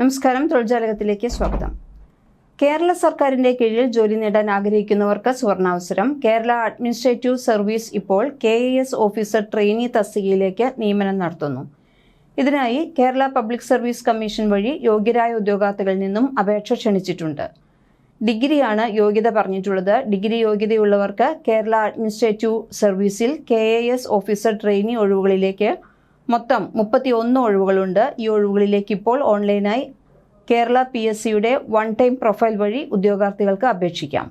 നമസ്കാരം. തൊഴിൽജാലകത്തിലേക്ക് സ്വാഗതം. കേരള സർക്കാരിന്റെ കീഴിൽ ജോലി നേടാൻ ആഗ്രഹിക്കുന്നവർക്ക് സുവർണാവസരം. കേരള അഡ്മിനിസ്ട്രേറ്റീവ് സർവീസ് ഇപ്പോൾ K A S officer trainee തസ്തികയിലേക്ക് നിയമനം നടത്തുന്നു. ഇതിനായി കേരള പബ്ലിക് സർവീസ് കമ്മീഷൻ വഴി യോഗ്യരായ ഉദ്യോഗാർത്ഥികളിൽ നിന്നും അപേക്ഷ ക്ഷണിച്ചിട്ടുണ്ട്. ഡിഗ്രിയാണ് യോഗ്യത പറഞ്ഞിട്ടുള്ളത്. ഡിഗ്രി യോഗ്യതയുള്ളവർക്ക് കേരള അഡ്മിനിസ്ട്രേറ്റീവ് സർവീസിൽ K A S officer trainee ഒഴിവുകളിലേക്ക് മൊത്തം മുപ്പത്തി ഒന്ന് ഒഴിവുകളുണ്ട്. ഈ ഒഴിവുകളിലേക്ക് ഇപ്പോൾ ഓൺലൈനായി കേരള പി എസ് സിയുടെ വൺ ടൈം പ്രൊഫൈൽ വഴി ഉദ്യോഗാർത്ഥികൾക്ക് അപേക്ഷിക്കാം.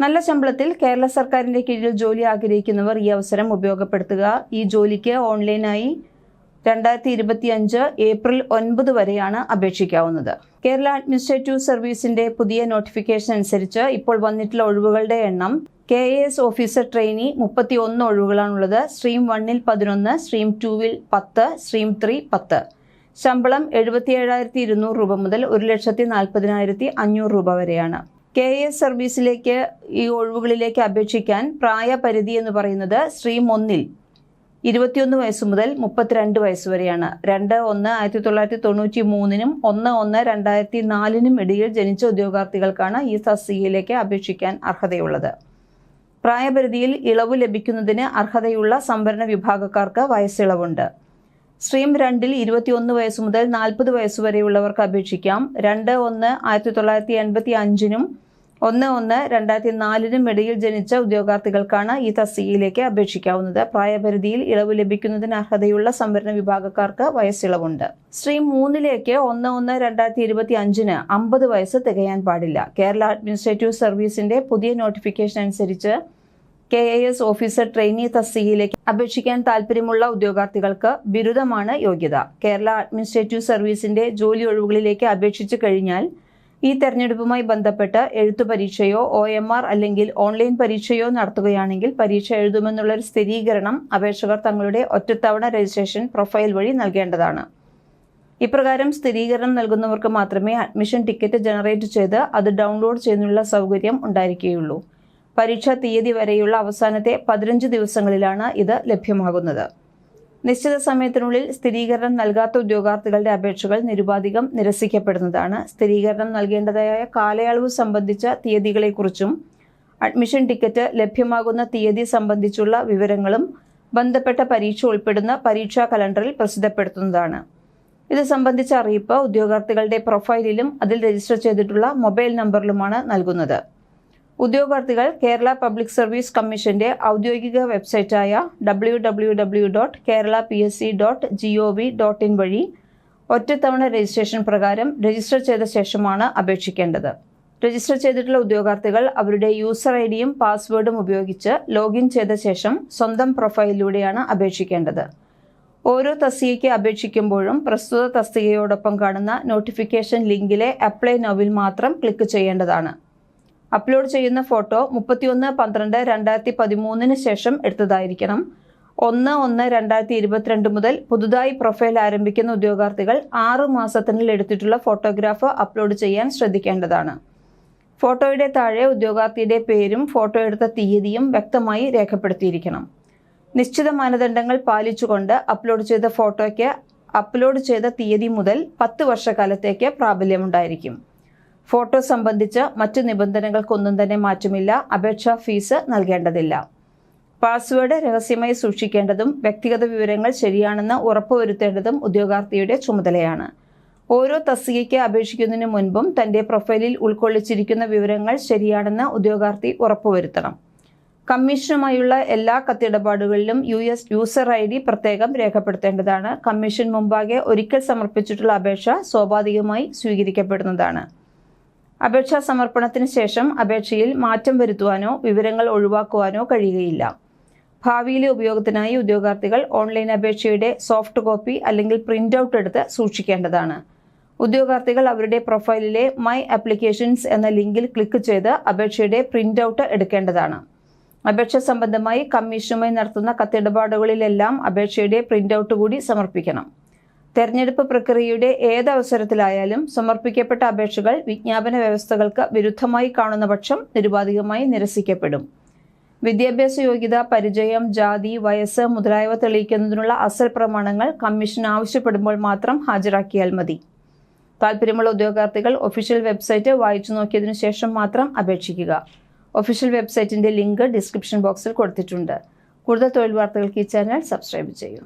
നല്ല ശമ്പളത്തിൽ കേരള സർക്കാരിന്റെ കീഴിൽ ജോലി ആഗ്രഹിക്കുന്നവർ ഈ അവസരം ഉപയോഗപ്പെടുത്തുക. ഈ ജോലിക്ക് ഓൺലൈനായി രണ്ടായിരത്തി ഇരുപത്തി അഞ്ച് ഏപ്രിൽ ഒൻപത് വരെയാണ് അപേക്ഷിക്കാവുന്നത്. കേരള അഡ്മിനിസ്ട്രേറ്റീവ് സർവീസിന്റെ പുതിയ നോട്ടിഫിക്കേഷൻ അനുസരിച്ച് ഇപ്പോൾ വന്നിട്ടുള്ള ഒഴിവുകളുടെ എണ്ണം K A S officer trainee മുപ്പത്തി ഒന്ന് ഒഴിവുകളാണുള്ളത്. സ്ട്രീം വണ്ണിൽ പതിനൊന്ന് സ്ട്രീം ടൂവിൽ പത്ത് സ്ട്രീം ത്രീ പത്ത്. ശമ്പളം എഴുപത്തി ഏഴായിരത്തി ഇരുന്നൂറ് രൂപ മുതൽ ഒരു ലക്ഷത്തി നാൽപ്പതിനായിരത്തി അഞ്ഞൂറ് രൂപ വരെയാണ്. കെ എസ് സർവീസിലേക്ക് ഈ ഒഴിവുകളിലേക്ക് അപേക്ഷിക്കാൻ പ്രായപരിധി എന്ന് പറയുന്നത് സ്ട്രീം ഒന്നിൽ ഇരുപത്തിയൊന്ന് വയസ്സ് മുതൽ മുപ്പത്തിരണ്ട് വയസ്സ് വരെയാണ്. രണ്ട് ഒന്ന് ആയിരത്തി തൊള്ളായിരത്തി തൊണ്ണൂറ്റി മൂന്നിനും ഒന്ന് ഒന്ന് രണ്ടായിരത്തി നാലിനും ഇടയിൽ ജനിച്ച ഉദ്യോഗാർത്ഥികൾക്കാണ് ഈ തസ്തികയിലേക്ക് അപേക്ഷിക്കാൻ അർഹതയുള്ളത്. പ്രായപരിധിയിൽ ഇളവ് ലഭിക്കുന്നതിന് അർഹതയുള്ള സംവരണ വിഭാഗക്കാർക്ക് വയസ്സിളവുണ്ട്. സ്ട്രീം രണ്ടിൽ ഇരുപത്തിയൊന്ന് വയസ്സ് മുതൽ നാൽപ്പത് വയസ്സ് വരെയുള്ളവർക്ക് അപേക്ഷിക്കാം. രണ്ട് ഒന്ന് ആയിരത്തി തൊള്ളായിരത്തി എൺപത്തി അഞ്ചിനും ഒന്ന് ഒന്ന് രണ്ടായിരത്തി നാലിനും ഇടയിൽ ജനിച്ച ഉദ്യോഗാർത്ഥികൾക്കാണ് ഈ തസ്തികയിലേക്ക് അപേക്ഷിക്കാവുന്നത്. പ്രായപരിധിയിൽ ഇളവ് ലഭിക്കുന്നതിന് അർഹതയുള്ള സംവരണ വിഭാഗക്കാർക്ക് വയസ്സിളവുണ്ട്. സ്ട്രീം മൂന്നിലേക്ക് ഒന്ന് ഒന്ന് രണ്ടായിരത്തി ഇരുപത്തി അഞ്ചിന് അമ്പത് വയസ്സ് തികയാൻ പാടില്ല. കേരള അഡ്മിനിസ്ട്രേറ്റീവ് സർവീസിന്റെ പുതിയ നോട്ടിഫിക്കേഷൻ അനുസരിച്ച് K A S officer trainee തസ്തികയിലേക്ക് അപേക്ഷിക്കാൻ താൽപ്പര്യമുള്ള ഉദ്യോഗാർത്ഥികൾക്ക് ബിരുദമാണ് യോഗ്യത. കേരള അഡ്മിനിസ്ട്രേറ്റീവ് സർവീസിന്റെ ജോലി ഒഴിവുകളിലേക്ക് അപേക്ഷിച്ചു കഴിഞ്ഞാൽ ഈ തെരഞ്ഞെടുപ്പുമായി ബന്ധപ്പെട്ട് എഴുത്തു പരീക്ഷയോ ഒ എം ആർ അല്ലെങ്കിൽ ഓൺലൈൻ പരീക്ഷയോ നടത്തുകയാണെങ്കിൽ പരീക്ഷ എഴുതുമെന്നുള്ള ഒരു സ്ഥിരീകരണം അപേക്ഷകർ തങ്ങളുടെ ഒറ്റത്തവണ രജിസ്ട്രേഷൻ പ്രൊഫൈൽ വഴി നൽകേണ്ടതാണ്. ഇപ്രകാരം സ്ഥിരീകരണം നൽകുന്നവർക്ക് മാത്രമേ അഡ്മിഷൻ ടിക്കറ്റ് ജനറേറ്റ് ചെയ്ത് അത് ഡൗൺലോഡ് ചെയ്യുന്നതിനുള്ള സൗകര്യം ഉണ്ടായിരിക്കുകയുള്ളൂ. പരീക്ഷാ തീയതി വരെയുള്ള അവസാനത്തെ പതിനഞ്ച് ദിവസങ്ങളിലാണ് ഇത് ലഭ്യമാകുന്നത്. നിശ്ചിത സമയത്തിനുള്ളിൽ സ്ഥിരീകരണം നൽകാത്ത ഉദ്യോഗാർത്ഥികളുടെ അപേക്ഷകൾ നിരുപാധികം നിരസിക്കപ്പെടുന്നതാണ്. സ്ഥിരീകരണം നൽകേണ്ടതായ കാലയളവ് സംബന്ധിച്ച തീയതികളെക്കുറിച്ചും അഡ്മിഷൻ ടിക്കറ്റ് ലഭ്യമാകുന്ന തീയതി സംബന്ധിച്ചുള്ള വിവരങ്ങളും ബന്ധപ്പെട്ട പരീക്ഷ ഉൾപ്പെടുന്ന പരീക്ഷാ കലണ്ടറിൽ പ്രസിദ്ധപ്പെടുത്തുന്നതാണ്. ഇത് സംബന്ധിച്ച അറിയിപ്പ് ഉദ്യോഗാർത്ഥികളുടെ പ്രൊഫൈലിലും അതിൽ രജിസ്റ്റർ ചെയ്തിട്ടുള്ള മൊബൈൽ നമ്പറിലുമാണ് നൽകുന്നത്. ഉദ്യോഗാർത്ഥികൾ കേരള പബ്ലിക് സർവീസ് കമ്മീഷന്റെ ഔദ്യോഗിക വെബ്സൈറ്റായ W W W dot Kerala P S C dot G O V dot in വഴി ഒറ്റത്തവണ രജിസ്ട്രേഷൻ പ്രകാരം രജിസ്റ്റർ ചെയ്ത ശേഷമാണ് അപേക്ഷിക്കേണ്ടത്. രജിസ്റ്റർ ചെയ്തിട്ടുള്ള ഉദ്യോഗാർത്ഥികൾ അവരുടെ യൂസർ ഐ ഡിയും പാസ്വേഡും ഉപയോഗിച്ച് ലോഗിൻ ചെയ്ത ശേഷം സ്വന്തം പ്രൊഫൈലിലൂടെയാണ് അപേക്ഷിക്കേണ്ടത്. ഓരോ തസ്തികയ്ക്ക് അപേക്ഷിക്കുമ്പോഴും പ്രസ്തുത തസ്തികയോടൊപ്പം കാണുന്ന നോട്ടിഫിക്കേഷൻ ലിങ്കിലെ അപ്ലൈ നൗവിൽ മാത്രം ക്ലിക്ക് ചെയ്യേണ്ടതാണ്. അപ്ലോഡ് ചെയ്യുന്ന ഫോട്ടോ മുപ്പത്തിയൊന്ന് പന്ത്രണ്ട് രണ്ടായിരത്തി പതിമൂന്നിന് ശേഷം എടുത്തതായിരിക്കണം. ഒന്ന് ഒന്ന് രണ്ടായിരത്തി ഇരുപത്തിരണ്ട് മുതൽ പുതുതായി പ്രൊഫൈൽ ആരംഭിക്കുന്ന ഉദ്യോഗാർത്ഥികൾ ആറ് മാസത്തിനുള്ളിൽ എടുത്തിട്ടുള്ള ഫോട്ടോഗ്രാഫ് അപ്ലോഡ് ചെയ്യാൻ ശ്രദ്ധിക്കേണ്ടതാണ്. ഫോട്ടോയുടെ താഴെ ഉദ്യോഗാർത്ഥിയുടെ പേരും ഫോട്ടോ എടുത്ത തീയതിയും വ്യക്തമായി രേഖപ്പെടുത്തിയിരിക്കണം. നിശ്ചിത മാനദണ്ഡങ്ങൾ പാലിച്ചുകൊണ്ട് അപ്ലോഡ് ചെയ്ത ഫോട്ടോയ്ക്ക് അപ്ലോഡ് ചെയ്ത തീയതി മുതൽ പത്ത് വർഷക്കാലത്തേക്ക് പ്രാബല്യമുണ്ടായിരിക്കും. ഫോട്ടോ സംബന്ധിച്ച് മറ്റു നിബന്ധനകൾക്കൊന്നും തന്നെ മാറ്റമില്ല. അപേക്ഷാ ഫീസ് നൽകേണ്ടതില്ല. പാസ്വേഡ് രഹസ്യമായി സൂക്ഷിക്കേണ്ടതും വ്യക്തിഗത വിവരങ്ങൾ ശരിയാണെന്ന് ഉറപ്പുവരുത്തേണ്ടതും ഉദ്യോഗാർത്ഥിയുടെ ചുമതലയാണ്. ഓരോ തസ്തികയ്ക്ക് അപേക്ഷിക്കുന്നതിന് മുൻപും തന്റെ പ്രൊഫൈലിൽ ഉൾക്കൊള്ളിച്ചിരിക്കുന്ന വിവരങ്ങൾ ശരിയാണെന്ന് ഉദ്യോഗാർത്ഥി ഉറപ്പുവരുത്തണം. കമ്മീഷനുമായുള്ള എല്ലാ കത്തിടപാടുകളിലും U S user I D പ്രത്യേകം രേഖപ്പെടുത്തേണ്ടതാണ്. കമ്മീഷൻ മുമ്പാകെ ഒരിക്കൽ സമർപ്പിച്ചിട്ടുള്ള അപേക്ഷ സ്വാഭാവികമായി സ്വീകരിക്കപ്പെടുന്നതാണ്. അപേക്ഷാ സമർപ്പണത്തിന് ശേഷം അപേക്ഷയിൽ മാറ്റം വരുത്തുവാനോ വിവരങ്ങൾ ഒഴിവാക്കുവാനോ കഴിയുകയില്ല. ഭാവിയിലെ ഉപയോഗത്തിനായി ഉദ്യോഗാർത്ഥികൾ ഓൺലൈൻ അപേക്ഷയുടെ സോഫ്റ്റ് കോപ്പി അല്ലെങ്കിൽ പ്രിന്റ് ഔട്ട് എടുത്ത് സൂക്ഷിക്കേണ്ടതാണ്. ഉദ്യോഗാർത്ഥികൾ അവരുടെ പ്രൊഫൈലിലെ മൈ ആപ്ലിക്കേഷൻസ് എന്ന ലിങ്കിൽ ക്ലിക്ക് ചെയ്ത് അപേക്ഷയുടെ പ്രിന്റ് ഔട്ട് എടുക്കേണ്ടതാണ്. അപേക്ഷ സംബന്ധമായി കമ്മീഷനുമായി നടത്തുന്ന കത്തിടപാടുകളിലെല്ലാം അപേക്ഷയുടെ പ്രിന്റ് ഔട്ട് കൂടി സമർപ്പിക്കണം. തെരഞ്ഞെടുപ്പ് പ്രക്രിയയുടെ ഏതവസരത്തിലായാലും സമർപ്പിക്കപ്പെട്ട അപേക്ഷകൾ വിജ്ഞാപന വ്യവസ്ഥകൾക്ക് വിരുദ്ധമായി കാണുന്ന പക്ഷം നിരുപാധികമായി നിരസിക്കപ്പെടും. വിദ്യാഭ്യാസ യോഗ്യത പരിചയം ജാതി വയസ്സ് മുതലായവ തെളിയിക്കുന്നതിനുള്ള അസൽ പ്രമാണങ്ങൾ കമ്മീഷൻ ആവശ്യപ്പെടുമ്പോൾ മാത്രം ഹാജരാക്കിയാൽ മതി. താല്പര്യമുള്ള ഉദ്യോഗാർത്ഥികൾ ഒഫീഷ്യൽ വെബ്സൈറ്റ് വായിച്ചു നോക്കിയതിനു ശേഷം മാത്രം അപേക്ഷിക്കുക. ഒഫീഷ്യൽ വെബ്സൈറ്റിന്റെ ലിങ്ക് ഡിസ്ക്രിപ്ഷൻ ബോക്സിൽ കൊടുത്തിട്ടുണ്ട്. കൂടുതൽ തൊഴിൽ വാർത്തകൾക്ക് ഈ ചാനൽ സബ്സ്ക്രൈബ് ചെയ്യൂ.